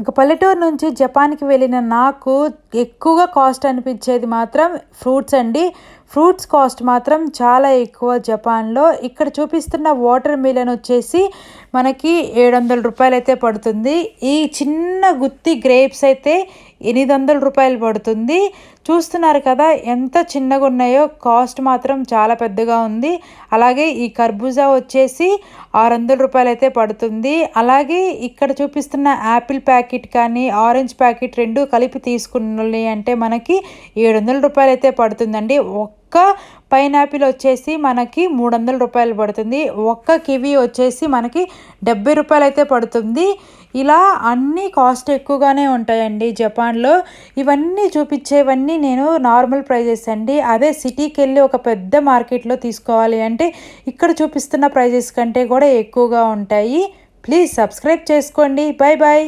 ఇంకా పల్లెటూరు నుంచి జపాన్కి వెళ్ళిన నాకు ఎక్కువగా కాస్ట్ అనిపించేది మాత్రం ఫ్రూట్స్ అండి. ఫ్రూట్స్ కాస్ట్ మాత్రం చాలా ఎక్కువ జపాన్లో. ఇక్కడ చూపిస్తున్న వాటర్ మిలన్ వచ్చేసి మనకి ఏడు వందల రూపాయలు అయితే పడుతుంది. ఈ చిన్న గుత్తి గ్రేప్స్ అయితే ఎనిమిది వందల రూపాయలు పడుతుంది. చూస్తున్నారు కదా ఎంత చిన్నగా ఉన్నాయో కాస్ట్ మాత్రం చాలా పెద్దగా ఉంది. అలాగే ఈ కర్బూజా వచ్చేసి ఆరు వందల రూపాయలు అయితే పడుతుంది. అలాగే ఇక్కడ చూపిస్తున్న యాపిల్ ప్యాకెట్ కానీ ఆరెంజ్ ప్యాకెట్ రెండు కలిపి తీసుకున్నాయి అంటే మనకి ఏడు వందల రూపాయలు అయితే పడుతుందండి. ఒక్క పైనాపిల్ వచ్చేసి మనకి మూడు వందల రూపాయలు పడుతుంది. ఒక్క కివీ వచ్చేసి మనకి డెబ్బై రూపాయలు అయితే పడుతుంది. ఇలా అన్నీ కాస్ట్ ఎక్కువగానే ఉంటాయండి జపాన్లో. ఇవన్నీ చూపించేవన్నీ నేను నార్మల్ ప్రైజెస్ అండి. అదే సిటీకి వెళ్ళి ఒక పెద్ద మార్కెట్లో తీసుకోవాలి అంటే ఇక్కడ చూపిస్తున్న ప్రైజెస్ కంటే కూడా ఎక్కువగా ఉంటాయి. ప్లీజ్ సబ్స్క్రైబ్ చేసుకోండి. Bye bye